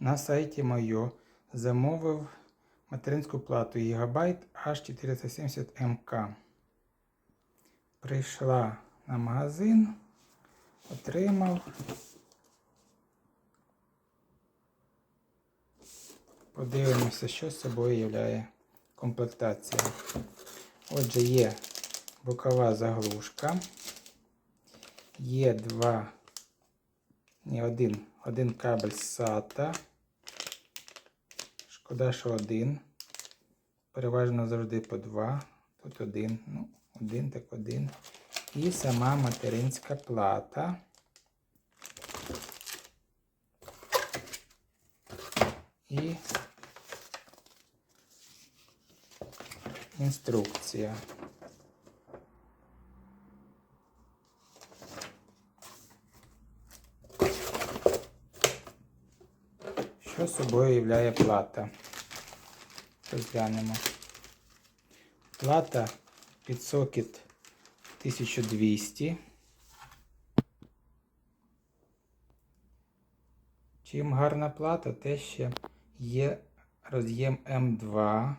на сайті Мойо замовив материнську плату Gigabyte H470MK. Прийшла на магазин, отримав. Подивимося, що з собою являє комплектація. Отже, є бокова заглушка. Є два, ні, один, один кабель SATA. Шкода, що один. Переважно завжди по два. Тут один. Ну, один так один. І сама материнська плата. І інструкція. Що собою являє плата? Розглянемо. Плата під сокет 1200. Чим гарна плата, те ще є роз'єм М2.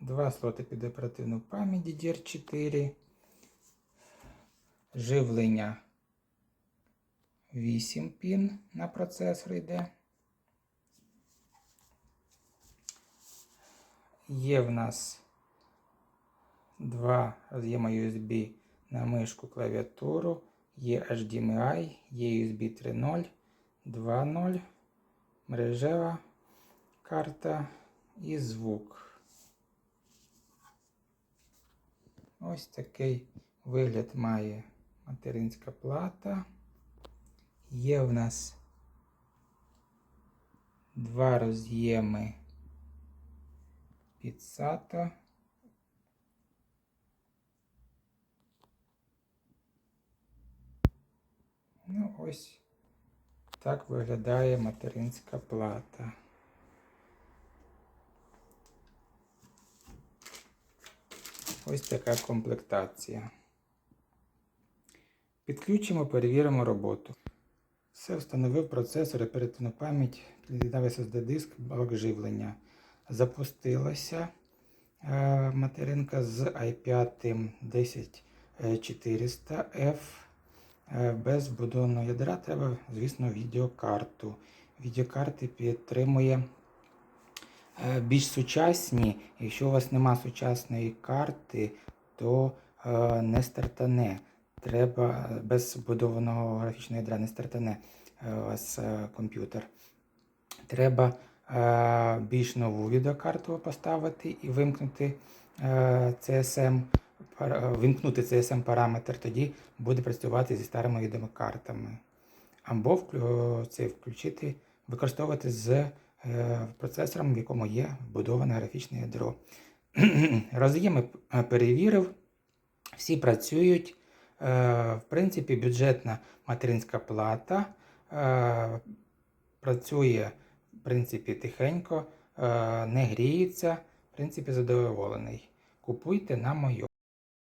Два слоти під оперативну пам'ять DDR4. Живлення 8 пін на процесор йде. Є в нас два роз'єма USB на мишку клавіатуру, є HDMI, є USB 3.0, 2.0, мережева карта і звук. Ось такий вигляд має материнська плата. Є в нас два роз'єми під SATA. Ну, ось так виглядає материнська плата. Ось така комплектація. Підключимо, перевіримо роботу. Все, встановив процесор, оперативну пам'ять, під'єднав SSD диск, блок живлення. Запустилася е, материнка з i5 10400F. Е, без будовного ядра треба, звісно, відеокарту. Відеокарти підтримує е, більш сучасні. Якщо у вас нема сучасної карти, то е, не стартане. Треба е, без вбудованого графічного ядра не стартане е, у вас е, комп'ютер. Треба е, більш нову відеокарту поставити і вимкнути е, CSM, е, вимкнути CSM параметр, тоді буде працювати зі старими відеокартами. Або це включити, використовувати з е, процесором, в якому є вбудоване графічне ядро. Роз'єми е, перевірив, всі працюють. Е, В принципі, бюджетна материнська плата е, працює в принципі тихенько, е, не гріється. В принципі, задоволений. Купуйте на мою.